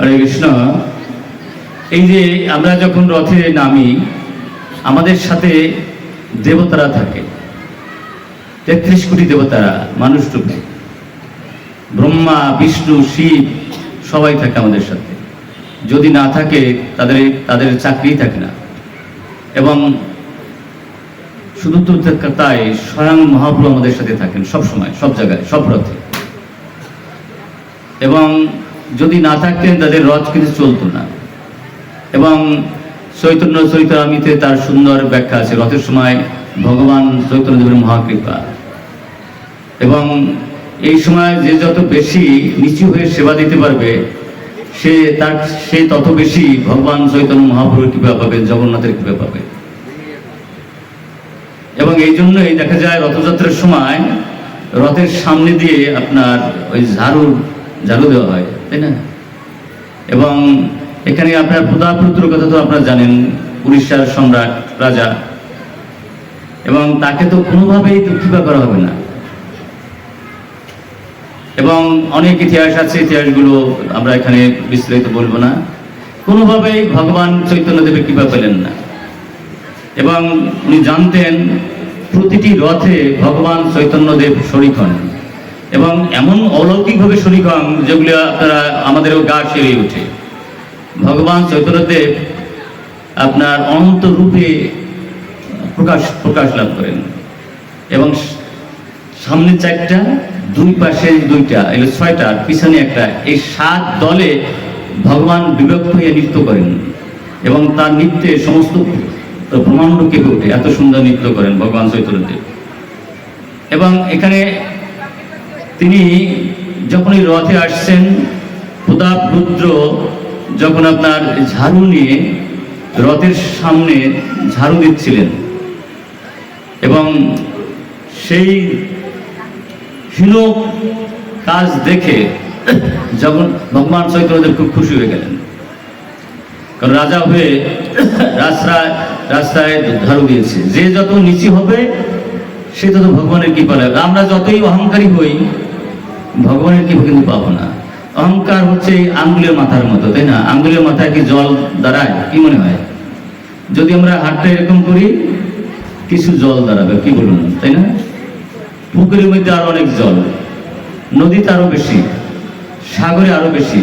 হরে কৃষ্ণ। এই যে আমরা যখন রথে নামি, আমাদের সাথে দেবতারা থাকে। তেত্রিশ কোটি দেবতারা মানুষ রূপে ব্রহ্মা, বিষ্ণু, শিব, সবাই থাকে আমাদের সাথে। যদি না থাকে, তাদের তাদের চাকরি থাকে না। এবং শুধু তো তাই স্বয়ং মহাপ্রভু আমাদের সাথে থাকেন সব সময় সব জায়গায়, সব রথে। এবং যদি না থাকতেন তাদের রথ কিন্তু চলতো না। এবং চৈতন্য চৈতরামিতে তার সুন্দর ব্যাখ্যা আছে, রথের সময় ভগবান চৈতন্যদেবের মহাকৃপা। এবং এই সময় যে যত বেশি নিচু হয়ে সেবা দিতে পারবে, সে তার, সে তত বেশি ভগবান চৈতন্য মহাপ্রভুর কৃপা পাবে, জগন্নাথের কৃপা পাবে। এবং এই জন্যই দেখা যায় রথযাত্রার সময় রথের সামনে দিয়ে আপনার ওই ঝাড়ু ঝাড়ু দেওয়া হয়। তাই না? এবং এখানে আপনার প্রতাপরুদ্র কথা তো আপনারা জানেন, উড়িষ্যার সম্রাট রাজা। এবং তাকে তো কোনোভাবেই কৃপা করা হবে না। এবং অনেক ইতিহাস আছে, ইতিহাসগুলো আমরা এখানে বিস্তারিত বলব না। কোনোভাবেই ভগবান চৈতন্যদেবের কৃপা পেলেন না। এবং উনি জানতেন, প্রতিটি রথে ভগবান চৈতন্যদেব শরিক হন। এবং এমন অলৌকিকভাবে শরিক হন যেগুলো আপনারা আমাদেরও গা সেরে ওঠে ভগবান চৈতন্যদেব আপনার অনন্ত রূপে প্রকাশ প্রকাশ লাভ করেন। এবং সামনে চারটা, দুই পাশে দুইটা এগুলো ছয়টা পিছনে একটা। এই সাত দলে ভগবান বিভক্ত হয়ে নৃত্য করেন। এবং তার নৃত্যে সমস্ত ব্রহ্মাণ্ড কেঁপে ওঠে এত সুন্দর নৃত্য করেন ভগবান চৈতন্যদেব। এবং এখানে তিনি যখন এই রথে আসছেন প্রতাপ রুদ্র যখন আপনার ঝাড়ু নিয়ে রথের সামনে ঝাড়ু দিচ্ছিলেন এবং সেই হীন কাজ দেখে যখন ভগবান চৈতন্যদেব খুব খুশি হয়ে গেলেন। কারণ রাজা হয়ে রাস্তায় রাস্তায় ঝাড়ু দিয়েছে। যে যত নিচু হবে, সে তত ভগবানের কৃপা লাগবে আমরা যতই অহংকারী হই ভগবানের কৃপা কিন্তু পাবো না। অহংকার হচ্ছে এই আঙ্গুলের মাথার মতো, তাই না? আঙ্গুলের মাথায় কি জল দাঁড়ায়? কি মনে হয়? যদি আমরা হাতটা এরকম করি, কিছু জল দাঁড়াবে, কি বলুন, তাই না? পুকুরের মধ্যে আরও অনেক জল, নদীতে আরও বেশি, সাগরে আরও বেশি।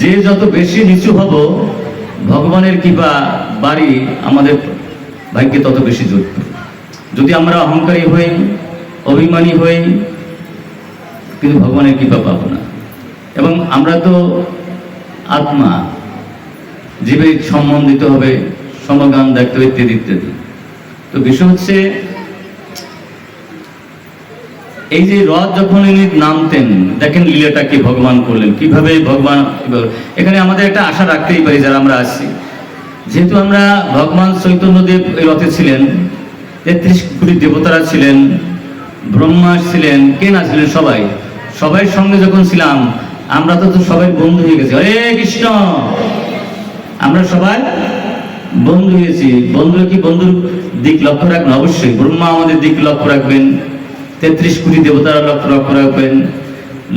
যে যত বেশি নিচু হব, ভগবানের কৃপা বাড়ি আমাদের ভাগ্যে তত বেশি জুটবে যদি আমরা অহংকারী হই, অভিমানী হই কিন্তু ভগবানের কৃপা পাবো না। এবং আমরা তো আত্মা জীবে সম্বন্ধিত হবে, সমগান দেখতে হবে ইত্যাদি ইত্যাদি। তো বিষয় হচ্ছে, এই যে রথ যখন ইনি নামতেন, দেখেন লীলাটা কি ভগবান করলেন, কীভাবে ভগবান, এখানে আমাদের একটা আশা রাখতেই পারি যারা আমরা আসছি যেহেতু আমরা ভগবান চৈতন্যদেব এই রথে ছিলেন, তেত্রিশ কোটি দেবতারা ছিলেন, ব্রহ্মা ছিলেন, কে না ছিলেন সবাই সবাই সঙ্গে যখন ছিলাম, আমরা তো সবাই বন্ধু হয়ে গেছি। হরে কৃষ্ণ! আমরা সবাই বন্ধু হয়েছি। বন্ধু কি বন্ধুর দিক লক্ষ্য রাখবেন? অবশ্যই। ব্রহ্মা আমাদের দিক লক্ষ্য রাখবেন। তেত্রিশ কোটি দেবতারা লক্ষ্য লক্ষ্য রাখবেন।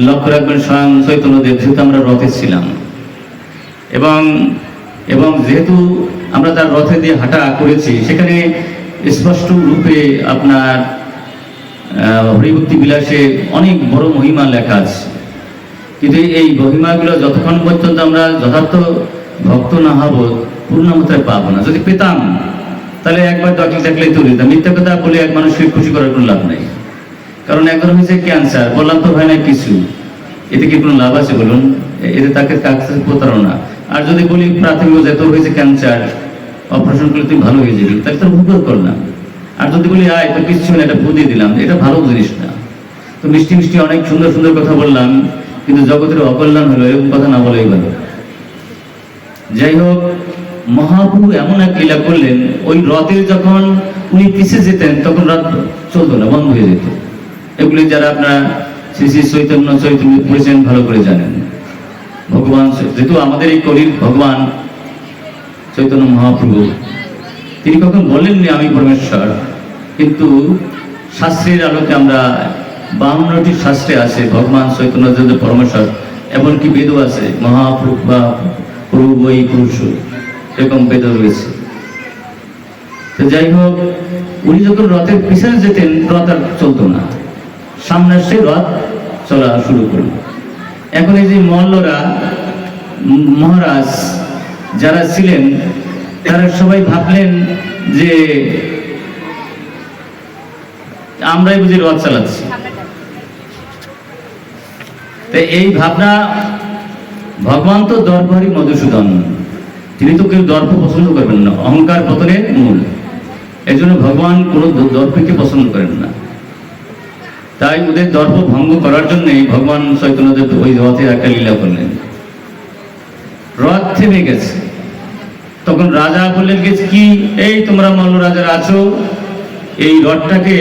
লক্ষ্য রাখবেন স্বয়ং চৈতন্যদেব যেহেতু আমরা রথে ছিলাম। এবং এবং যেহেতু আমরা তার রথে দিয়ে হাঁটা করেছি, সেখানে স্পষ্ট রূপে আপনার হরিভক্তি বিলাসে অনেক বড় মহিমা লেখা আছে। কিন্তু এই মহিমাগুলো যতক্ষণ পর্যন্ত আমরা যথার্থ ভক্ত না হব পূর্ণমাত্রায় পাবো না। যদি পেতাম, তাহলে একবার দরকার থাকলেই তুলে দিতাম মিথ্যা কথা বলে এক মানুষকে খুশি করার কোনো লাভ নেই। কারণ একবার হয়েছে ক্যান্সার, বললাম তো হয় না কিছু। এতে কি কোনো লাভ আছে বলুন? এতে তাকে কাছে প্রতারণা। আর যদি বলি প্রাথমিক যেত হয়েছে ক্যান্সার, অপারেশন করলে তুমি ভালো হয়ে যাবি, তাহলে তোর ভুল করলাম। আর যদি বলি, আয় তো কিছু না এটা বুঝিয়ে দিলাম। এটা ভালো জিনিস না। তো মিষ্টি মিষ্টি অনেক সুন্দর সুন্দর কথা বললাম, কিন্তু জগতের অকল্যাণ হলো এরকম কথা না বলেই ভালো। যাই হোক, মহাপ্রভু এমন এক লীলা করলেন, ওই রথে যখন উনি পিছিয়ে যেতেন, তখন রথ চলতো না, বন্ধ হয়ে যেত। এগুলি যারা আপনার শ্রী শ্রী চৈতন্য চৈতন্য পড়েছেন, ভালো করে জানেন। ভগবান যেহেতু আমাদের এই কলির ভগবান, চৈতন্য মহাপ্রভু, তিনি কখন বলেননি আমি পরমেশ্বর কিন্তু শাস্ত্রের আলোকে আমরা বাউন্নটি শাস্ত্রে আছে, ভগবান চৈতন্য পরমেশ্বর, এমনকি বেদও আছে, মহাপুরুষ বা পূর্বই পুরুষ, এরকম বেদ রয়েছে। তো যাই হোক, উনি যখন রথের পিছনে যেতেন, রথ আর চলতো না। সামনে সে রথ চলা শুরু করল। এখন এই যে মল্লরা মহারাজ যারা ছিলেন, তারা সবাই ভাবলেন যে আমরাই বুঝি রথ চালাচ্ছি। তো এই ভাবনা, ভগবান তো দর্পহারী মধুসূদন। তিনি তো কেউ দর্প পছন্দ করবেন না, অহংকার পতনের মূল। এই জন্য ভগবান কোনো দর্পকে পছন্দ করেন না। তাই ওদের দর্প ভঙ্গ করার জন্যই ভগবান চৈতন্যদেব ওই রথে একটা লীলা করলেন। রথ থেমে গেছে। তখন রাজা বললেন যে কি? এই তোমরা মল্ল রাজারা আছো? এই রথটাকে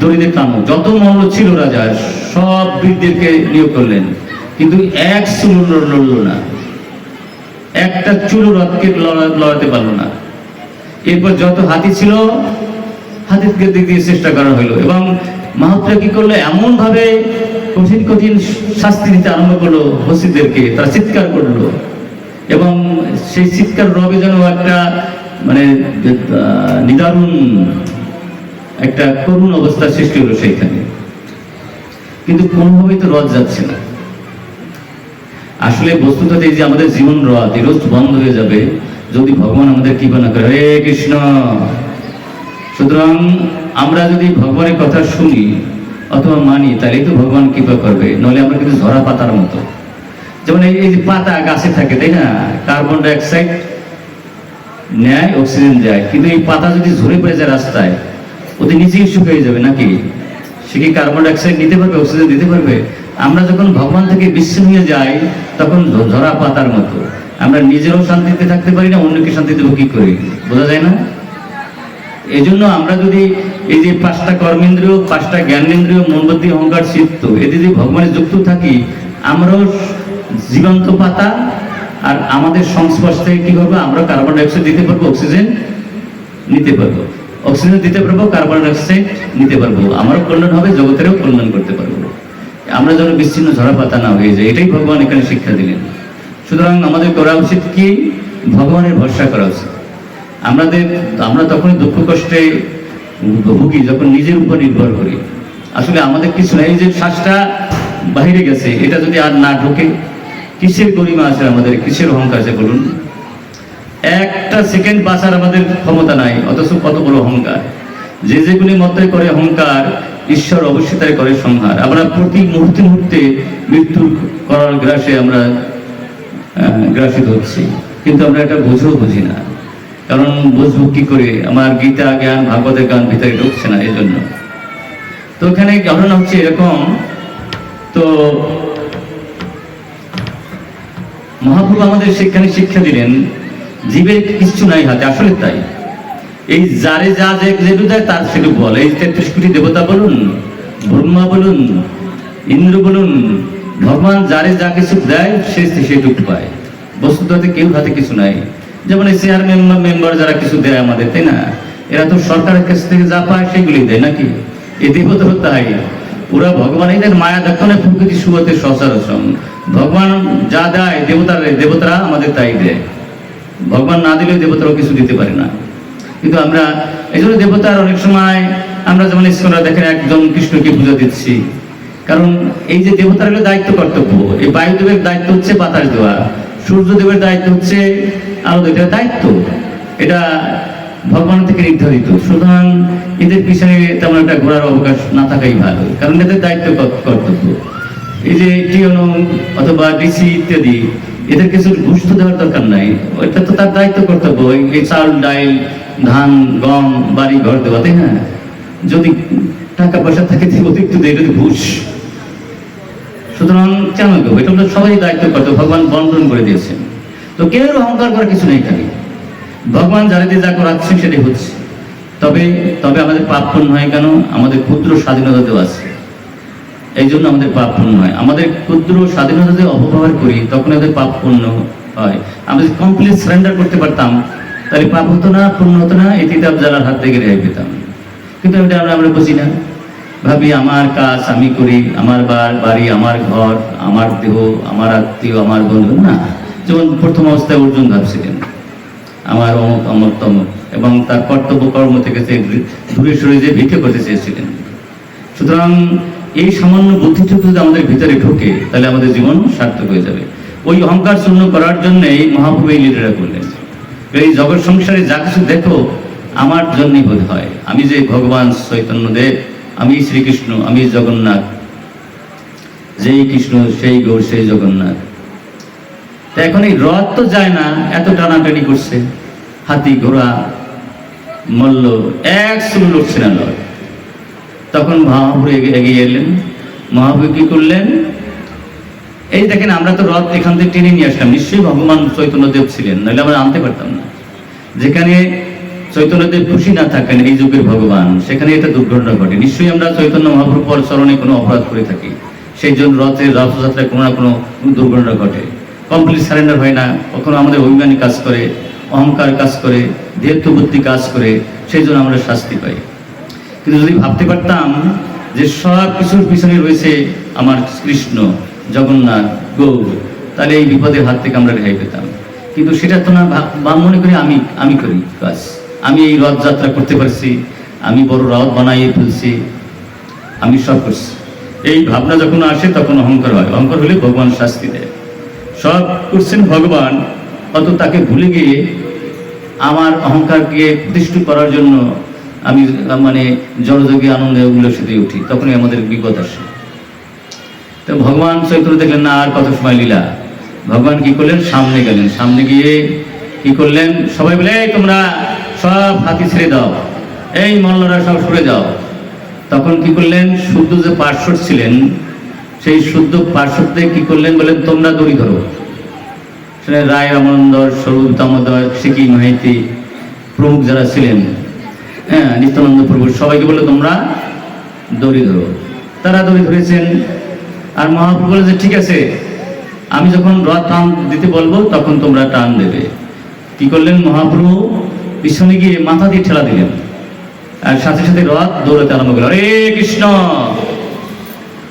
দড়িতে টানো যত মল্ল ছিল রাজা, সব বীরদেরকে নিয়োগ করলেন। কিন্তু এক চুলো লড়- লড়লো না। একটা চুলো রথকে লড়াতে পারল না। এরপর যত হাতি ছিল, হাতিকে দিক দিয়ে চেষ্টা করা হলো এবং মাহাত্রা কি করল? এমন ভাবে কঠিন কঠিন শাস্তি দিতে আরম্ভ করল হসিদেরকে তারা চিৎকার করল। এবং সেই চিৎকার রবে যেন একটা মানে নিদারুণ একটা করুণ অবস্থার সৃষ্টি হলো সেইখানে। কিন্তু কোনোভাবেই তো রথ যাচ্ছে না। আসলে বস্তুত এই যে আমাদের জীবন রথ, এই রোজ বন্ধ হয়ে যাবে, যদি ভগবান আমাদের কৃপা না করে। হরে কৃষ্ণ! সুতরাং আমরা যদি ভগবানের কথা শুনি অথবা মানি, তাহলেই তো ভগবান কৃপা করবে। নইলে আমরা কিন্তু ঝরা পাতার মতো। যেমন এই যে পাতা গাছে থাকে, তাই না? কার্বন ডাইঅক্সাইড নেয়, অক্সিজেন যায় কিন্তু এই পাতা যদি ঝরে পড়ে যায় রাস্তায় ওতে নিচেই শুকিয়ে যাবে নাকি? সে কি কার্বন ডাইঅক্সাইড নিতে পারবে অক্সিজেন দিতে পারবে? আমরা যখন ভগবান থেকে বিচ্ছিন্ন হয়ে যাই, তখন ঝরা পাতার মতো। আমরা নিজেরও শান্তিতে থাকতে পারি না, অন্যকে শান্তি দেবো কি করি? বোঝা যায় না? এই জন্য আমরা যদি এই যে পাঁচটা কর্মেন্দ্রীয়, পাঁচটা জ্ঞানেন্দ্রিয় মন বুদ্ধি অহংকার, চিত্ত, এতে যদি ভগবানের যুক্ত থাকি, আমরাও জীবন্ত পাতা আর আমাদের সংস্পর্শ থেকে কি করব? আমরা কার্বন ডাইঅক্সাইড দিতে পারব অক্সিজেন নিতে পারব। অক্সিজেন দিতে পারব, কার্বন ডাইঅক্সাইড নিতে পারব। আমারও কল্যাণ হবে, জগতেরও কল্যাণ করতে পারব। আমরা যেন বিচ্ছিন্ন ঝরা পাতা না হয়ে যায় এটাই ভগবান এখানে শিক্ষা দিলেন। সুতরাং আমাদের করা উচিত কি? ভগবানের ভরসা করা উচিত। আমাদের, আমরা তখন দুঃখ কষ্টে ভুগি যখন নিজের উপর নির্ভর করি। আসলে আমাদের কিছু নাই যে শ্বাসটা বাইরে গেছে, এটা যদি আর না ঢোকে, কিসের গরিমা আছে আমাদের? কিসের অহংকার আছে বলুন? একটা সেকেন্ড বাঁচার আমাদের ক্ষমতা নাই, অথচ কত বড় অহংকার। যে যেগুলি মতে করে অহংকার, ঈশ্বর অবশ্যই তাই করে সংহার। আমরা প্রতি মুহূর্তে মুহূর্তে মৃত্যুর করার গ্রাসে আমরা গ্রাসিত হচ্ছি। কিন্তু আমরা এটা বুঝেও বুঝি না। কারণ বুঝব কি করে? আমার গীতা, জ্ঞান, ভাগবতের গান ভিতরে ঢুকছে না এই জন্য তো এখানে ঘটনা হচ্ছে এরকম। তো মহাপ্রভু আমাদের সেখানে শিক্ষা দিলেন জীবের কিচ্ছু নাই হাতে, আসলে তাই। এই যারে যা যে যেটু দেয়, তার সেটু বল। এই তেত্রিশ কোটি দেবতা বলুন, ব্রহ্মা বলুন, ইন্দ্র বলুন, ভগবান যারে যা কিছু দেয়, সে সেটুকু পায়। বস্তুত কেউ হাতে কিছু নাই। যেমন এই চেয়ার মেম্বার যারা কিছু দেয় আমাদের, তাই না? এরা তো সরকারের কাছ থেকে যা পায় সেগুলি দেয় নাকি? এই দেবতা তাই। ওরা ভগবান, এদের মায়া দক্ষণে প্রকৃতি সুগতে সচরাচর। ভগবান যা দেয়, দেবতারা দেবতারা আমাদের তাই দেয়। ভগবান না দিলেও দেবতারাও কিছু দিতে পারে না। কিন্তু আমরা এই জন্য দেবতার অনেক সময় আমরা যেমন ইস্কনরা দেখেন একজন কৃষ্ণকে পূজা দিচ্ছি। কারণ এই যে দেবতার হলো দায়িত্ব কর্তব্য, এই বায়ুদেবের দায়িত্ব হচ্ছে বাতাস দেওয়া, সূর্যদেবের দায়িত্ব হচ্ছে আলো। এটা দায়িত্ব। এটা ভগবান থেকে নির্ধারিত। সুতরাং এদের পিছনে তেমন একটা ঘোরার অবকাশ না থাকাই ভালো, কারণ এদের দায়িত্ব কর্তব্য। এই যে টিওনো অথবা ডিসি ইত্যাদি এদের কিছু ঘুষ দেওয়ার দরকার নাই, ওইটা তো তার দায়িত্ব কর্তব্য এই- চাল, ডাইল, ধান, গম, বাড়ি, ঘর দেওয়া তাই না? যদি টাকা পয়সা থাকে অতিরিক্ত দেয়, এটা ঘুষ। সুতরাং কেন কেউ এটা তো সবাই দায়িত্ব করতে ভগবান বন্টন করে দিয়েছেন। তো কেউ অহংকার করার কিছু নেই এখানে ভগবান যারা যা করাচ্ছে, সেটাই হচ্ছে। তবে তবে আমাদের পাপ পূর্ণ হয় কেন? আমাদের ক্ষুদ্র স্বাধীনতা দেওয়া আছে। এই জন্য আমাদের পাপ পূর্ণ হয়। আমাদের ক্ষুদ্র স্বাধীনতা যে অপব্যবহার করি, তখন আমাদের পাপ পূর্ণ হয়। আমরা যদি কমপ্লিট সারেন্ডার করতে পারতাম, তাহলে পাপ হতো না পূর্ণ হতো না এই কিতাব জ্বালার হাত থেকে রেহাই পেতাম। কিন্তু এটা আমরা আমরা বুঝি না। ভাবি, আমার কাজ আমি করি, আমার বা- বাড়ি, আমার ঘর, আমার দেহ, আমার আত্মীয়, আমার বন্ধু। না, যেমন প্রথম অবস্থায় অর্জুন ভাবছিলেন, আমার অমুক অমুক, তমুক। এবং তার কর্তব্য কর্ম থেকে সে দূরে সরে যে ভিক্ষে করতে চেয়েছিলেন। সুতরাং এই সামান্য বুদ্ধিটুকু যদি আমাদের ভিতরে ঢোকে, তাহলে আমাদের জীবন সার্থক হয়ে যাবে। ওই অহংকার শূন্য করার জন্যই মহাপ্রভু এই লীলাটা করলেন। এই জগৎ সংসারে যা কিছু দেখো, আমার জন্যই বোধ হয়। আমি যে ভগবান চৈতন্যদেব, আমি শ্রীকৃষ্ণ, আমি জগন্নাথ, যেই কৃষ্ণ, সেই গৌর, সেই জগন্নাথ। তা এখন এই রথ তো যায় না, এত টানাটানি করছে। হাতি, ঘোড়া, মল্ল, এক সুর লড়ছে না লড় তখন মহাপুর এগিয়ে এলেন। মহাপুর কি করলেন? এই দেখেন, আমরা তো রথ এখান থেকে টেনে নিয়ে আসলাম। নিশ্চয়ই ভগবান চৈতন্যদেব ছিলেন, নাহলে আমরা আনতে পারতাম না। যেখানে চৈতন্যদেব খুশি না থাকেন, এই যুগের ভগবান, সেখানে এটা দুর্ঘটনা ঘটে। নিশ্চয়ই আমরা চৈতন্য মহাপ্রভুর চরণে কোনো অপরাধ করে থাকি। সেই জন্য রথের রথযাত্রায় কোনো না কোনো দুর্ঘটনা ঘটে। কমপ্লিট সারেন্ডার হয় না, কখনো আমাদের অভিমানী কাজ করে, অহংকার কাজ করে দেহত্ববুদ্ধি কাজ করে, সেই জন্য আমরা শাস্তি পাই। কিন্তু যদি ভাবতে পারতাম যে সব কিছুর পিছনে রয়েছে আমার কৃষ্ণ, জগন্নাথ, গৌর, তাহলে এই বিপদের হাত থেকে আমরা রেহাই পেতাম। কিন্তু সেটা তো না বা মনে করি আমি আমি করি কাজ আমি এই রথযাত্রা করতে পারছি, আমি বড় রথ বানাইয়ে ফেলছি, আমি সব করছি। এই ভাবনা যখন আসে তখন অহংকার হয়। অহংকার হলে ভগবান শাস্তি দেয়। সব করছেন ভগবান, অত তাকে ভুলে গিয়ে আমার অহংকারকে প্রতিষ্ঠিত করার জন্য আমি মানে জড়যোগে আনন্দে উল্লসিত উঠি, তখনই আমাদের বিপদ আসে। তো ভগবান চৈত্র দেখলেন, না, আর কত সময় লীলা। ভগবান কি করলেন? সামনে গেলেন। সামনে গিয়ে কি করলেন? সবাই বলে, "এই তোমরা সব হাতি ছেড়ে দাও। এই মল্লরা সব সরে যাও। তখন কি করলেন? শুদ্ধ যে পার্শ্বদ ছিলেন, সেই শুদ্ধ পার্শ্বদে কি করলেন? বলেন তোমরা দড়ি ধরো। সেখানে রায়, রামানন্দর, স্বরূপ, দামোদর সিকি মাহিতি প্রমুখ যারা ছিলেন হ্যাঁ নিত্যানন্দ প্রভু, সবাইকে বলে তোমরা দড়ি ধরো। তারা দড়ি ধরেছেন, আর মহাপ্রভু বলে যে, ঠিক আছে, আমি যখন রথ টান দিতে বলব, তখন তোমরা টান দেবে। কি করলেন মহাপ্রভু? পিছনে গিয়ে মাথা দিয়ে ঠেলা দিলেন। আর সাথে সাথে রথ দৌড়াতে আরম্ভ করল হরে কৃষ্ণ!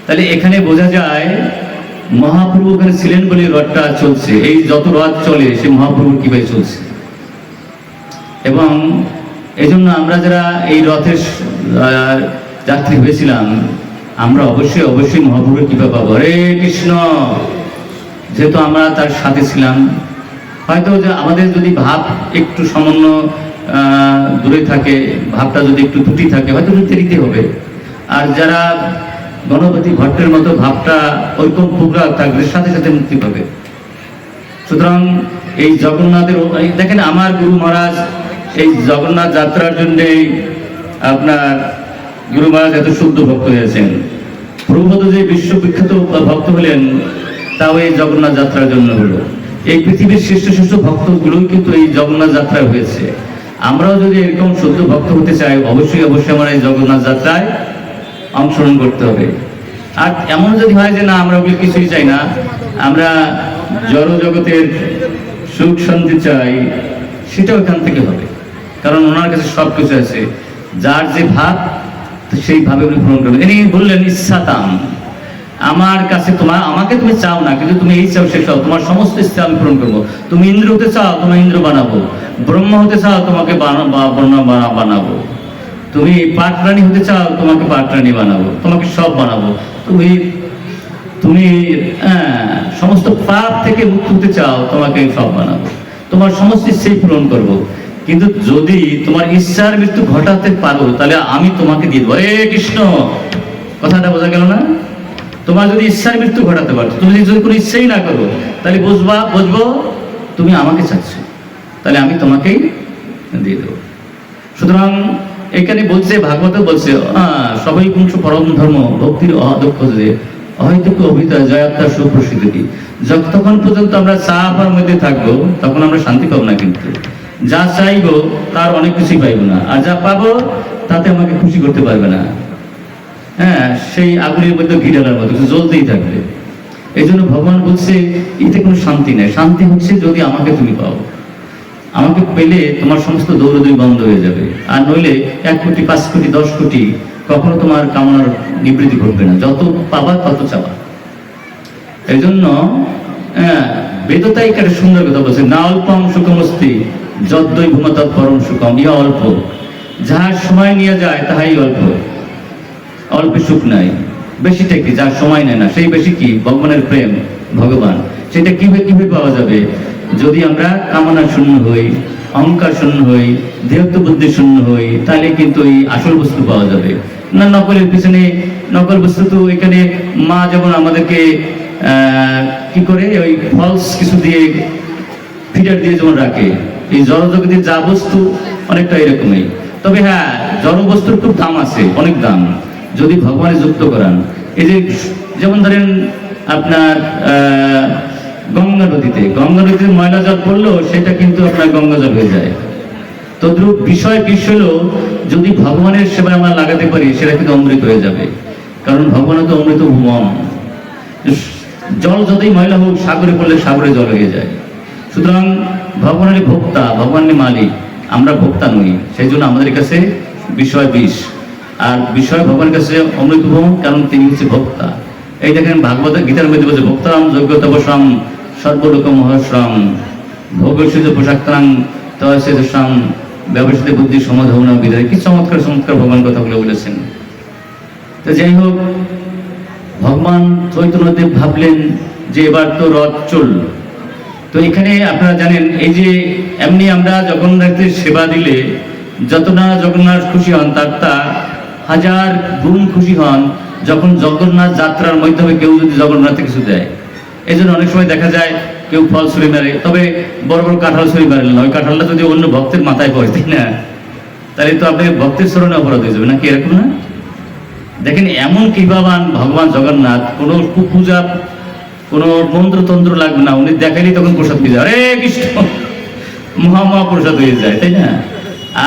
তাহলে এখানে বোঝা যায়, মহাপ্রভু ওখানে ছিলেন বলে রথটা চলছে। এই যত রথ চলে, সে মহাপ্রভুর কীভাবে চলছে। এবং এই জন্য আমরা যারা এই রথের যাত্রী হয়েছিলাম, আমরা অবশ্যই অবশ্যই মহাপ্রভুর কৃপা পাবো। হরে কৃষ্ণ! যেহেতু আমরা তার সাথে ছিলাম, হয়তো যে আমাদের যদি ভাব একটু সামান্য দূরে থাকে, ভাবটা যদি একটু ত্রুটি থাকে, হয়তো দেরিতে হবে। আর যারা গণপতি ভট্টের মতো ভাবটা ওইরকম প্রোগ্রাম থাকবে সাথে সাথে মুক্তি পাবে। সুতরাং এই জগন্নাথের দেখেন আমার গুরু মহারাজ এই জগন্নাথ যাত্রার জন্য আপনার গুরু মহারাজ এত শুদ্ধ ভক্ত হয়েছেন। প্রভুপদ যে বিশ্ববিখ্যাত ভক্ত হলেন, তাও এই জগন্নাথ যাত্রার জন্য হলো। এই পৃথিবীর শ্রেষ্ঠ শ্রেষ্ঠ ভক্তগুলোই কিন্তু এই জগন্নাথ যাত্রায় হয়েছে। আমরাও যদি এরকম শুদ্ধ ভক্ত হতে চাই, অবশ্যই অবশ্যই আমরা এই জগন্নাথ যাত্রায় অংশগ্রহণ করতে হবে। আর এমন যদি হয় যে না, আমরা ওগুলো কিছুই চাই না, আমরা জড় জগতের সুখ শান্তি চাই সেটা ওখান থেকে হবে। কারণ ওনার কাছে সব কিছু আছে। যার যে ভাব তো সেই ভাবে উনি পূরণ করবেন। ইনি বললেন, ইচ্ছাতাম। আমার কাছে তোমার আমাকে তুমি চাও না, কিন্তু তুমি এই চাও, সে চাও। তোমার সমস্ত ইচ্ছা আমি পূরণ করব। তুমি ইন্দ্র হতে চাও তোমার ইন্দ্র বানাবো। ব্রহ্ম হতে চাও, তোমাকে বানাবো। তুমি পাটরানি হতে চাও, তোমাকে পাটরানি বানাবো। তোমাকে সব বানাবো। তুমি তুমি সমস্ত পাপ থেকে মুক্ত হতে চাও, তোমাকে সব বানাবো। তোমার সমস্ত ইচ্ছেই পূরণ করব। কিন্তু যদি তোমার ইচ্ছার মৃত্যু ঘটাতে পারো তাহলে আমি তোমাকে দিয়ে দেবো। হে কৃষ্ণ কথাটা বোঝা গেল না? তোমার যদি ইচ্ছার মৃত্যু ঘটাতে পারো তুমি যদি কোনো ইচ্ছাই না করো তাহলে বুঝবা বুঝব তুমি আমাকে চাচ্ছ। তাহলে আমি তোমাকেই দিয়ে দেবো। সুতরাং এখানে বলছে ভাগবত বলছে আহ, সবাই পুংস পরম ধর্ম ভক্তির অদক্ষ যে অহৈতুক অভিতা জয়াত্মা সুপ্রসিদ্ধি। যতক্ষণ পর্যন্ত আমরা চা চাপার মধ্যে থাকব তখন আমরা শান্তি পাবো না কিন্তু। যা চাইব তার অনেক কিছুই পাইবো না। আর যা পাবো তাতে আমাকে খুশি করতে পারবে না। হ্যাঁ সেই আগুনের মধ্যে ঘি ঢালার মতো জ্বলতেই থাকবে। এই জন্য ভগবান বলছে এতে কোনো শান্তি নেই। শান্তি হচ্ছে যদি আমাকে তুমি পাও। আমাকে পেলে তোমার সমস্ত দৌড়দৌড়ি বন্ধ হয়ে যাবে। আর নইলে এক কোটি পাঁচ কোটি দশ কোটি কখনো তোমার কামনার নিবৃত্তি ঘটবে না। যত পাবা তত চাবা। এই জন্য হ্যাঁ, বেদতাই একটা সুন্দর কথা বলছে না অল্পম সুখমস্তি যদ্দই ভূমত পরম সুখম, ইয়া অল্প। যাহার সময় নিয়ে যায়, তাহাই অল্প। অল্প সুখ নাই। বেশিটা কি? যার সময় নেয় না, সেই বেশি কি? ভগবানের প্রেম, ভগবান। সেটা কীভাবে কীভাবে পাওয়া যাবে? যদি আমরা কামনা শূন্য হই, অহংকার শূন্য হই, দেহত্ব বুদ্ধি শূন্য হই, তাহলে কিন্তু এই আসল বস্তু পাওয়া যাবে। না, নকলের পিছনে নকল বস্তু তো এখানে মা যেমন আমাদেরকে কি করে? ওই ফলস কিছু দিয়ে, ফিডার দিয়ে যেমন রাখে। এই জড়জগতের যা বস্তু অনেকটা এরকমই। তবে হ্যাঁ জড় বস্তুর খুব দাম আছে, অনেক দাম। যদি ভগবানে যুক্ত করান। এই যে যেমন ধরেন আপনার গঙ্গা নদীতে গঙ্গা নদীতে ময়লা জল পড়ল সেটা কিন্তু আপনার গঙ্গা জল হয়ে যায়। তদ্রুপ বিষয় বিষ হলো যদি ভগবানের সেবায় আমরা লাগাতে পারি, সেটা কিন্তু অমৃত হয়ে যাবে। কারণ ভগবান তো অমৃত ভুবন জল যতই ময়লা হোক, সাগরে পড়লে সাগরে জল হয়ে যায়। সুতরাং ভগবানের ভোক্তা ভগবানের মালিক, আমরা ভোক্তা নই। সেই জন্য আমাদের কাছে বিষয় বিষ। আর বিষয় ভগবানের কাছে অমৃত ভ্রমণ কারণ তিনি হচ্ছে ভোক্তা। এই দেখেন ভাগবত গীতার মধ্যে বলছে, ভোক্তারাম যোগ্যতা বসাম সর্বলোক মহাশ্রম ভোগসিত পোশাক্তাং তয়সেদশাম ব্যবসাতে বুদ্ধি, সমাধান বিদায় কি চমৎকার চমৎকার ভগবান কথাগুলো বলেছেন। তো যাই হোক, ভগবান চৈতন্যদেব ভাবলেন যে এবার তো রথ চলল। তো এখানে আপনারা জানেন, এই যে এমনি আমরা জগন্নাথের সেবা দিলে যত না জগন্নাথ খুশি হন, তার তা হাজার গুণ খুশি হন, যখন জগন্নাথ যাত্রার মাধ্যমে কেউ যদি জগন্নাথে কিছু দেয়। এই জন্য অনেক সময় দেখা যায়, কেউ ফল ছুরি মারে, তবে বড় বড় কাঁঠাল ছুরি মারেন না, ওই কাঁঠালটা যদি অন্য ভক্তের মাথায় পড়ে, তাই না? তাহলে তো আপনি ভক্তের স্মরণে অপরাধ হয়ে যাবে, নাকি এরকম না? দেখেন, এমন কৃপাবান ভগবান জগন্নাথ, কোনো পূজা কোনো মন্ত্রতন্ত্র লাগবে না উনি দেখাইলেই তখন প্রসাদ পেয়ে যায়। কৃষ্ণ মহা মহা হয়ে যায় তাই না?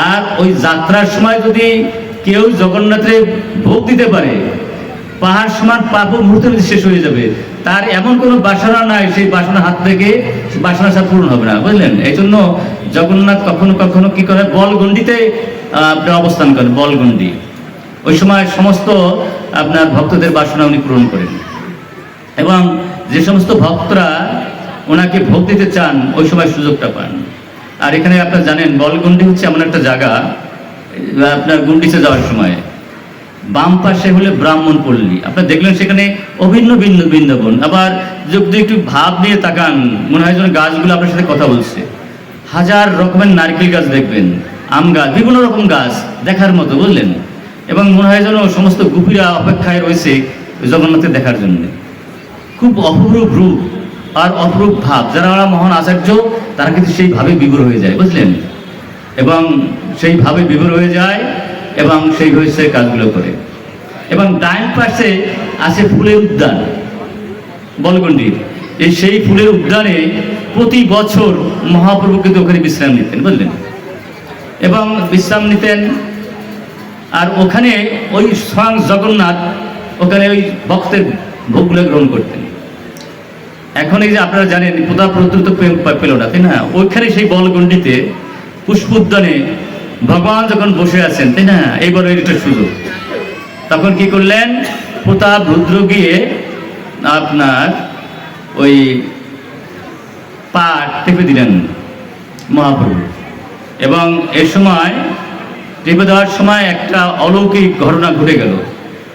আর ওই যাত্রার সময় যদি কেউ জগন্নাথের ভোগ দিতে পারে পাহাড় সমান পাপ মুহূর্তের মধ্যে শেষ হয়ে যাবে তার এমন কোনো বাসনা নাই সেই বাসনা হাত থেকে বাসনা সব পূরণ হবে না বুঝলেন? এই জন্য জগন্নাথ কখনো কখনো কি করে বলগন্ডিতে আহ, আপনার অবস্থান করেন বলগন্ডি ওই সময় সমস্ত আপনার ভক্তদের বাসনা উনি পূরণ করেন। এবং যে সমস্ত ভক্তরা ওনাকে ভোগ দিতে চান, ওই সময় সুযোগটা পান। আর এখানে আপনার জানেন, বলগুন্ডি হচ্ছে এমন একটা জায়গা আপনার গুন্ডিতে যাওয়ার সময়। বাম পাশে হলে ব্রাহ্মণ পল্লী। আপনার দেখলেন সেখানে অভিন্ন ভিন্ন বৃন্দাবন। আবার যদি একটু ভাব নিয়ে তাকান, মনে হয় যেন গাছগুলো আপনার সাথে কথা বলছে। হাজার রকমের নারকেল গাছ দেখবেন, আম গাছ, বিভিন্ন রকম গাছ দেখার মতো, বুঝলেন? এবং মনে হয় যেন সমস্ত গুপিরা অপেক্ষায় রয়েছে জগন্নাথের দেখার জন্য। খুব অপরূপ রূপ আর অপরূপ ভাব। যারা ওরা মহান আচার্য, তারা কিন্তু সেইভাবে বিভোর হয়ে যায়, বুঝলেন? এবং সেইভাবে বিভোর হয়ে যায় এবং সেই হয়েছে কাজগুলো করে। এবং ডাইন পাশে আছে ফুলের উদ্যান বলগন্ডির এই সেই ফুলের উদ্যানে প্রতি বছর মহাপ্রভু কিন্তু ওখানে বিশ্রাম নিতেন, বুঝলেন? এবং বিশ্রাম নিতেন, আর ওখানে ওই স্বয়ং জগন্নাথ ওখানে ওই ভক্তের ভোগগুলো গ্রহণ করতেন। এখন এই যে আপনারা জানেন প্রতাপ প্রদ্রুত প্রেম পেল না, তাই না? ওইখানে সেই বলগণ্ডিতে পুষ্পোদ্যানে ভগবান যখন বসে আছেন, তাই না? এইবার একটা সুযোগ। তখন কি করলেন? প্রতাপ রুদ্র গিয়ে আপনার ওই পা টেপে দিলেন মহাপ্রভু। এবং এ সময়, টেপে দেওয়ার সময় একটা অলৌকিক ঘটনা ঘটে গেল।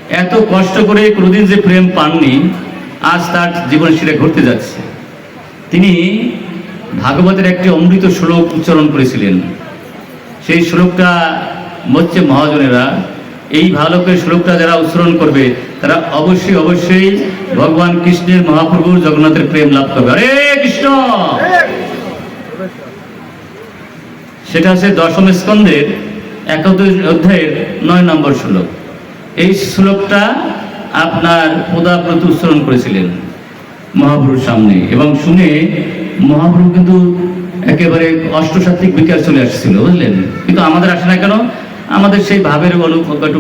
এত কষ্ট করে কোনোদিন যে প্রেম পাননি আজ তার জীবনে সেটা ঘটতে যাচ্ছে। তিনি ভাগবতের একটি অমৃত শ্লোক উচ্চারণ করেছিলেন। সেই শ্লোকটা হচ্ছে মহাজনেরা, এই ভালো করে শ্লোকটা যারা উচ্চারণ করবে, তারা অবশ্যই অবশ্যই ভগবান কৃষ্ণের মহাপ্রভুর জগন্নাথের প্রেম লাভ করবে। হরে কৃষ্ণ! সেটা হচ্ছে দশম স্কন্ধের একাদশ অধ্যায়ের নয় নম্বর শ্লোক। এই শ্লোকটা আপনার প্রদাব্রত উচ্চারণ করেছিলেন মহাপুরুর সামনে। এবং শুনে মহাপুরু কিন্তু একেবারে অষ্টসাত্ত্বিক বিকাশ চলে আসছিল, বুঝলেন? কিন্তু আমাদের আসে না কেন? আমাদের সেই ভাবের অনু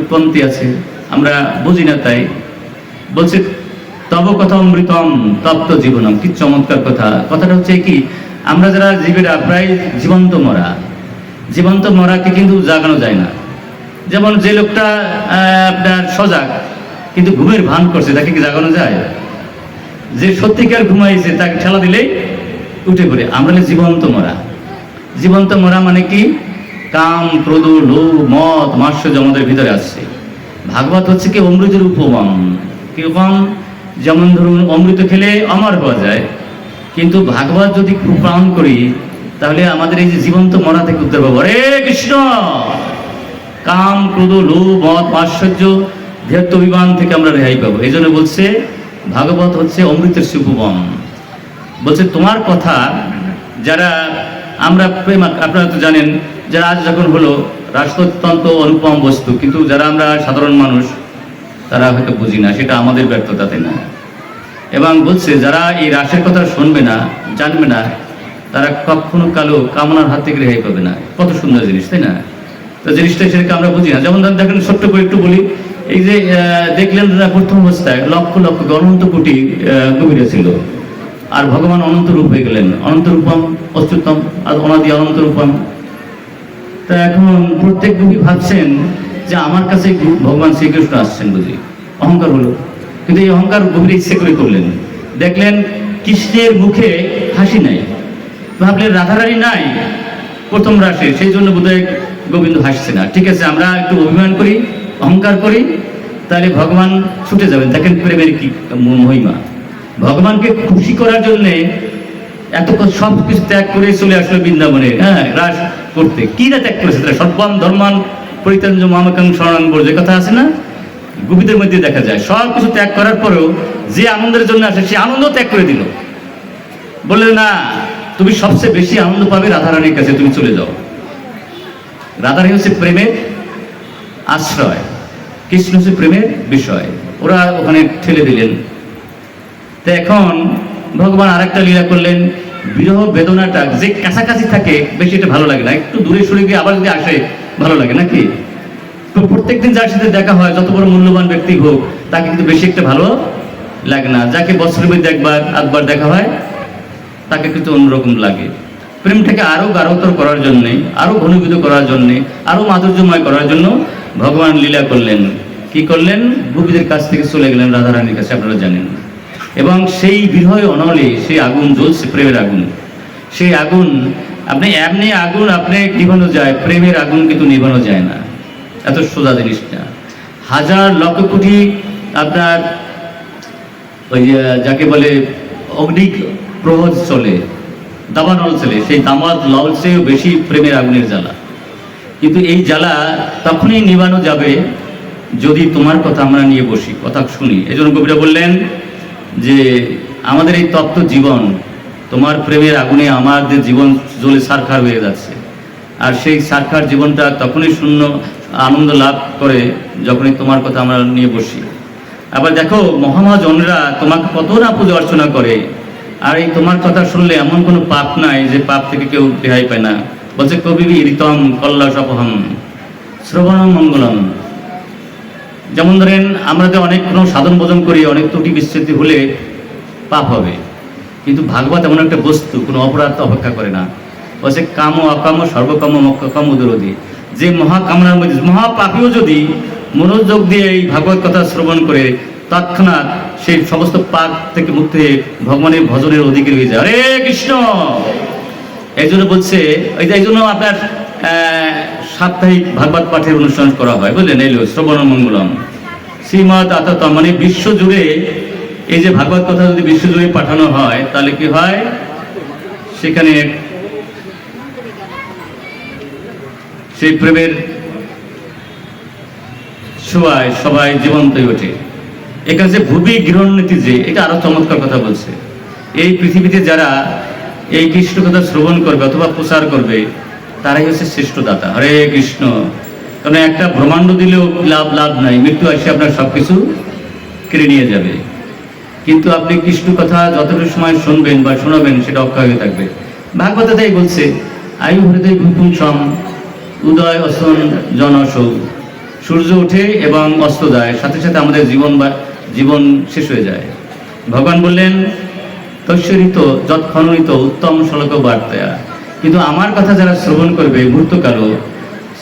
কমতি আছে, আমরা বুঝি না তাই। বলছে, তব কথা অমৃতম, তপ্ত জীবনম। কি চমৎকার কথা। কথাটা হচ্ছে কি, আমরা যারা জীবেরা প্রায় জীবন্ত মরা, জীবন্ত মরাকে কিন্তু জাগানো যায় না। যেমন যে লোকটা আপনার সজাগ কিন্তু ঘুমের ভান করছে, তাকে কি জাগানো যায়? যে সত্যিকার ঘুমাইছে, তাকে ঠেলা দিলেই উঠে পড়ে। আমরা জীবন্ত মরা। জীবন্ত মরা মানে কি? কাম, ক্রোধ, লোভ মদ মাৎসর্য আমাদের ভিতরে আসছে। ভাগবত হচ্ছে কি অমৃতের উপমান কীরকম যেমন ধরুন, অমৃত খেলে অমর হওয়া যায়, কিন্তু ভাগবত যদি পালন করি, তাহলে আমাদের এই যে জীবন্ত মরা থেকে উত্তর পাবো। হরে কৃষ্ণ! কাম, ক্রোধ, লোভ মদ মাৎসর্য দেহত্ব অভিমান থেকে আমরা রেহাই পাবো। এই জন্য বলছে, ভাগবত হচ্ছে অমৃতের সুপবন। বলছে, তোমার কথা যারা আমরা প্রেম, আপনারা তো জানেন, যারা আজ যখন হলো, রাষ্ট্রতন্ত্র অনুপম বস্তু, কিন্তু যারা আমরা সাধারণ মানুষ, তারা হয়তো বুঝি না, সেটা আমাদের ব্যর্থতাতে না। এবং বলছে, যারা এই রাসের কথা শুনবে না, জানবে না, তারা কখনো কালো কামনার হাত থেকে রেহাই পাবে না। কত সুন্দর জিনিস, তাই না? তো জিনিসটা সেটাকে আমরা বুঝি না। যেমন দেখেন, ছোট্ট করে একটু বলি এই যে দেখলেন প্রথম অবস্থায় লক্ষ লক্ষ অনন্ত কোটি গভীরে ছিল। আর ভগবান অনন্ত রূপ হয়ে গেলেন। অনন্ত রূপম, অচ্যুতম, আর অনাদি অনন্ত রূপম। তা এখন প্রত্যেক কবি ভাবছেন যে আমার কাছে ভগবান শ্রীকৃষ্ণ আসছেন বুঝি। অহংকার হলো। কিন্তু এই অহংকার গভীর ইচ্ছে করে করলেন। দেখলেন কৃষ্ণের মুখে হাসি নাই। ভাবলেন রাধারানী নাই, প্রথম রাশে, সেই জন্য বোধহয় গোবিন্দ হাসছে না। ঠিক আছে, আমরা একটু অভিমান করি। অহংকার করি, তাহলে ভগবান ছুটে যাবেন। দেখেন প্রেমের কি মহিমা। ভগবানকে খুশি করার জন্যে এত সব কিছু ত্যাগ করে চলে আসলো বৃন্দাবনে হ্যাঁ রাস করতে। কি না ত্যাগ করেছে তারা? সর্বান ধর্মান পরিত্রাঞ্জ মামাকাং শরণাং যে কথা আছে না? গুপিদের মধ্যে দেখা যায়। সব কিছু ত্যাগ করার পরেও যে আনন্দের জন্য আসে, সে আনন্দ ত্যাগ করে দিল। বললে না, তুমি সবচেয়ে বেশি আনন্দ পাবে রাধারানীর কাছে, তুমি চলে যাও। রাধারানী হচ্ছে প্রেমের আশ্রয়। কৃষ্ণ হচ্ছে প্রেমের বিষয়। ওরা ওখানে ঠেলে দিলেন। তো এখন ভগবান আরেকটা লীলা করলেন, বিরহ বেদনাটা যে কাছাকাছি থাকে, বেশি এটা ভালো লাগে না। একটু দূরে সরে গিয়ে আবার যদি আসে, ভালো লাগে নাকি? তো প্রত্যেকদিন যার সাথে দেখা হয়, যত বড় মূল্যবান ব্যক্তি হোক, তাকে কিন্তু বেশি একটা ভালো লাগে না। যাকে বছরের মধ্যে একবার একবার দেখা হয়, তাকে কিন্তু অন্যরকম লাগে। প্রেমটাকে আরও গাঢ়তর করার জন্যে, আরও ঘনীভূত করার জন্যে, আরও মাধুর্যময় করার জন্য ভগবান লীলা করলেন। কি করলেন? গোপীদের কাছ থেকে চলে গেলেন, রাধারানীর কাছে, আপনারা জানেন। এবং সেই বিরহ অনলে সেই আগুন জ্বলছে, প্রেমের আগুন। সেই আগুন, আপনি এমনি আগুন, আপনি নিভানো যায়, প্রেমের আগুন কিন্তু নিভানো যায় না। এত সোজা জিনিসটা। হাজার লক্ষ কোটি আপনার ওই যাকে বলে অগ্নিক প্রহজ চলে, দাবানল চলে, সেই দামাত লল চেয়েও বেশি প্রেমের আগুনের জ্বালা। কিন্তু এই জ্বালা তখনই নিবানো যাবে যদি তোমার কথা আমরা নিয়ে বসি, কথা শুনি। এই জন্য কবিরা বললেন যে, আমাদের এই তত্ত্ব জীবন, তোমার প্রেমের আগুনে আমাদের জীবন জ্বলে সারখার হয়ে যাচ্ছে। আর সেই সারখার জীবনটা তখনই শূন্য আনন্দ লাভ করে যখনই তোমার কথা আমরা নিয়ে বসি। আবার দেখো, মহামহাজনরা তোমাকে কত না পুজো অর্চনা করে। আর এই তোমার কথা শুনলে এমন কোনো পাপ নাই যে পাপ থেকে কেউ রেহাই পায় না। বলছে কবি ঋতম কল্লাস অপহম শ্রবণ মঙ্গলম। যেমন ধরেন, আমরা যে অনেক কোনো সাধন ভোজন করি, অনেক ত্রুটি বিচ্ছেদ হলে পাপ হবে। কিন্তু ভাগবত এমন একটা বস্তু, কোনো অপরাধ অপেক্ষা করে না। বলছে, কাম অকাম সর্বকাম মক্কাম উদরদি যে মহাকামনার মধ্যে, মহাপাপীও যদি মনোযোগ দিয়ে এই ভাগবত কথা শ্রবণ করে, তৎক্ষণাৎ সেই সমস্ত পাপ থেকে মুক্ত ভগবানের ভজনের অধিকারী হয়ে যায়। হরে কৃষ্ণ! এই জন্য বলছে যে এই জন্য আপনার সাপ্তাহিক ভাগবত পাঠের অনুষ্ঠান করা হয়, বুঝলেন? এলো শ্রবণ মঙ্গলম। শ্রীমদ আতত মানে বিশ্ব জুড়ে এই যে ভাগবত কথা যদি বিশ্ব জুড়ে পাঠানো হয়, তাহলে কি হয়? সেখানে সেই প্রেমের সবাই সবাই জীবন্ত হয়ে ওঠে। এখানে যে ভূমি গ্রহণ নীতি যে, এটা আরও চমৎকার কথা বলছে। এই পৃথিবীতে যারা এই কৃষ্ণ কথা শ্রবণ করবে অথবা প্রচার করবে, তারাই হচ্ছে শ্রেষ্ঠ দাতা হরে কৃষ্ণ। কারণ একটা ব্রহ্মাণ্ড দিলেও লাভ লাভ নাই, মৃত্যু আসে আপনার সবকিছু কেড়ে নিয়ে যাবে। কিন্তু আপনি কৃষ্ণ কথা যতটুকু সময় শুনবেন বা শোনাবেন, সেটা অক্ষয় হয়ে থাকবে। ভাগবত তাই বলছে, আয়ু হৃদয় ভূপুং সম, উদয় অস্তন জন অসৌ। সূর্য ওঠে এবং অস্ত যায়, সাথে সাথে আমাদের জীবন বা, জীবন শেষ হয়ে যায়। ভগবান বললেন তস্বরিত যৎক্ষণিত উত্তম শ্লোক বার্তা কিন্তু আমার কথা যারা শ্রবণ করবে মুহূর্তকালও,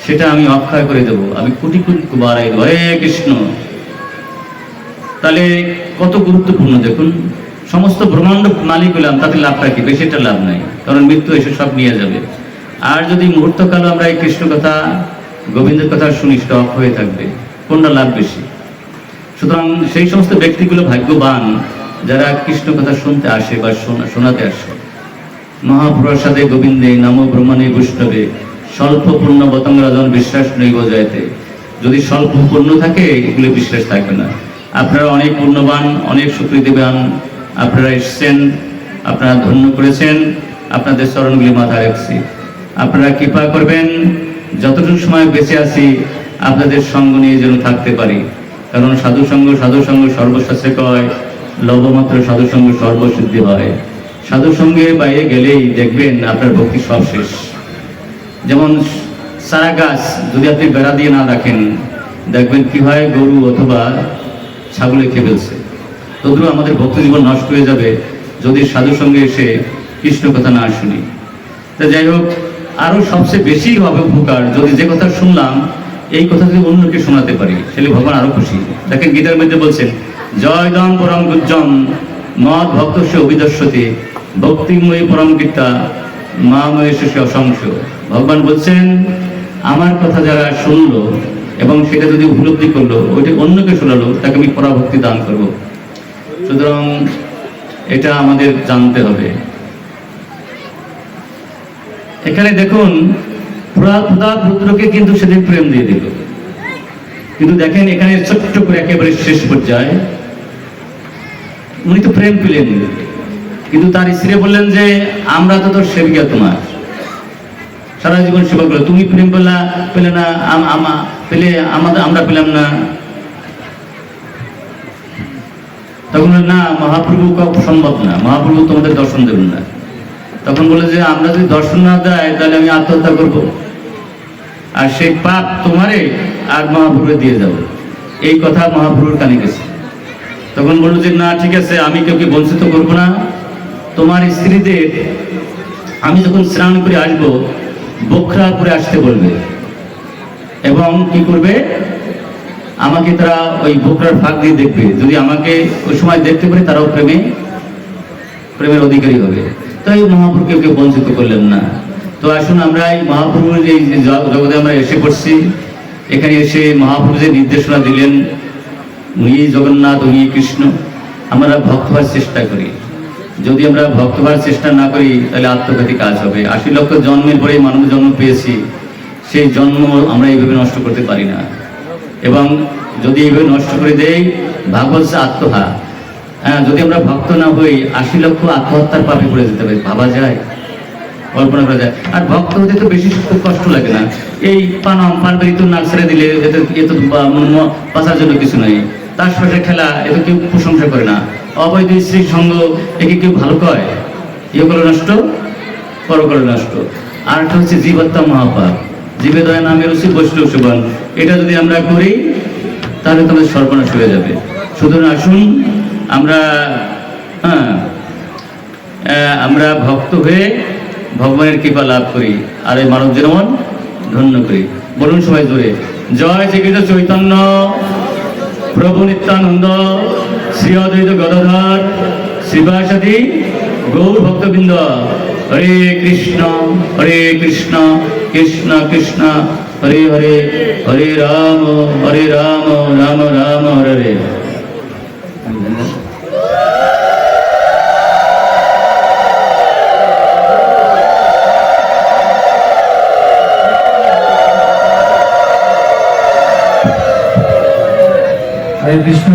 সেটা আমি অক্ষয় করে দেব। আমি কোটি কোটি বাড়াই হরে কৃষ্ণ। তাহলে কত গুরুত্বপূর্ণ দেখুন। সমস্ত ব্রহ্মাণ্ড মালিক হলাম, তাতে লাভটা কি? বেশি একটা লাভ নাই, কারণ মৃত্যু এসে সব নিয়ে যাবে। আর যদি মুহূর্তকাল আমরা এই কৃষ্ণ কথা, গোবিন্দের কথা শুনি, সেটা হয়ে থাকবে। কোনটা লাভ বেশি? সুতরাং সেই সমস্ত ব্যক্তিগুলো ভাগ্যবান। যারা কৃষ্ণ কথা শুনতে আসে বা শোনা- শোনাতে আসে। মহাপ্রসাদে গোবিন্দে নম ব্রহ্মণে বৈষ্ণবে স্বল্প পূর্ণ বতঙ্গ রাজন বিশ্বাস নেই বোঝাইতে যদি স্বল্প পূর্ণ থাকে, এগুলো বিশ্বাস থাকবে না। আপনারা অনেক পূর্ণবান অনেক সুকৃতিবান, আপনারা এসছেন, আপনারা ধন্য করেছেন, আপনাদের চরণগুলি মাথায় রাখছি। আপনারা কৃপা করবেন, যতটুকু সময় বেঁচে আছি, আপনাদের সঙ্গ নিয়ে যেন থাকতে পারি। কারণ সাধু সঙ্গ সাধু সঙ্গ সর্বশাস্ত্রে কয়? লবমাত্র সাধু সঙ্গ সর্বসিদ্ধি হয়। সাধু সঙ্গে বাইরে গেলেই দেখবেন আপনার ভক্তি সব শেষ। যেমন সারা গাছ যদি আপনি বেড়া দিয়ে না রাখেন, দেখবেন কি হয়, গরু অথবা ছাগলে খেয়ে ফেলছে। তবুও আমাদের ভক্তি জীবন নষ্ট হয়ে যাবে যদি সাধু সঙ্গে এসে কৃষ্ণ কথা না শুনি। তা যাই হোক আরও সবচেয়ে বেশি হবে উপকার যদি যে কথা শুনলাম, এই কথা যদি অন্যকে শোনাতে পারি, তাহলে ভগবান আরও খুশি। দেখেন গীতার মধ্যে বলছেন জয় দম পরম গুজ্জম, মদ ভক্ত সে অভিদর্শতে, ভক্তিময়ী পরম গীতা মা মহেশ্বরী অসংশ। ভগবান বলছেন, আমার কথা যারা শুনলো এবং সেটা যদি উপলব্ধি করল, ওইটা অন্যকে শোনালো, তাকে আমি পরাভক্তি দান করব। সুতরাং এটা আমাদের জানতে হবে। এখানে দেখুন প্রদা পুত্রকে কিন্তু সেদিন প্রেম দিয়ে দিল। কিন্তু দেখেন, এখানে ছোট্ট করে একেবারে শেষ পর্যায়ে। উনি তো প্রেম পেলেন কিন্তু তার স্ত্রী বললেন যে, আমরা তো তোর সেবিকা তোমার। সারা জীবন সেবা করল। তুমি প্রেম পেলা, পেলে না পেলে আমাদের, আমরা পেলাম না। তখন না, মহাপ্রভু সম্ভব না। মহাপ্রভু তোমাদের দর্শন দেবেন না। তখন বলে যে, আমরা যদি দর্শন না দেয়, তাহলে আমি আত্মহত্যা করব। আর সেই পাপ তোমারে আর মহাপ্রভুকে দিয়ে যাব। এই কথা মহাপ্রভুর কানে গেছে। তখন বলল যে, না, ঠিক আছে, আমি কেউকে বঞ্চিত করব না। তোমার স্ত্রীদের আমি যখন স্নান করে আসব বখরা করে আসতে বলবে। এবং কি করবে? আমাকে তারা ওই বকরার ফাঁক দিয়ে দেখবে। যদি আমাকে ওই সময় দেখতে পারে, তারাও প্রেমে, প্রেমের অধিকারী হবে। তাই মহাপ্রভুকে কেউ বঞ্চিত করলেন না। তো আসুন আমরা এই মহাপ্রভুর এই জগতে আমরা এসে পড়ছি। এখানে এসে মহাপ্রভু যে নির্দেশনা দিলেন। উনি জগন্নাথ উনি কৃষ্ণ, আমরা ভক্ত হওয়ার চেষ্টা করি। যদি আমরা ভক্ত হওয়ার চেষ্টা না করি, তাহলে আত্মঘাতী কাজ হবে। আশি লক্ষ জন্মের পরে মানব জন্ম পেয়েছি, সেই জন্ম আমরা এইভাবে নষ্ট করতে পারি না। এবং যদি এইভাবে নষ্ট করে দেই, ভাগবত আত্মহা। হ্যাঁ যদি আমরা ভক্ত না হই, আশি লক্ষ আত্মহত্যার পাপে পড়ে যেতে হবে। ভাবা যায়? কল্পনা করা যায়? আর ভক্ত হতে তো বেশি খুব কষ্ট লাগে না। এই পান বেরি তো নাক ছেড়ে দিলে এতে এ তো বা- ম- ম- বাঁচার জন্য কিছু নাই। তার সাথে খেলা এত কেউ প্রশংসা করে না। অবৈধ স্ত্রী সঙ্গ একে কেউ ভালো কয়? ইয়ে করে নষ্ট পর করে নষ্ট আর একটা হচ্ছে জীবাত্মা মহাপাপ। জীবে দয়া নামের উচিত বৈষ্ণব সেবন। এটা যদি আমরা করি, তাহলে তোমাদের সর্বনাশ হয়ে যাবে। সুতরাং আসুন, আমরা হ্যাঁ আমরা ভক্ত হয়ে ভগবানের কৃপা লাভ করি। আর এই মানব জীবন ধন্য করি। বলুন সবাই জোরে। জয় শ্রীকৃষ্ণ চৈতন্য। প্রভু নিত্যানন্দ, শ্রী অদ্বৈত গদাধর, শিবাসাদী, গৌর ভক্তবৃন্দ। হরে কৃষ্ণ হরে কৃষ্ণ কৃষ্ণ কৃষ্ণ। হরে হরে হরে রাম হরে রাম রাম রাম, হরে হরে। হরে কৃষ্ণ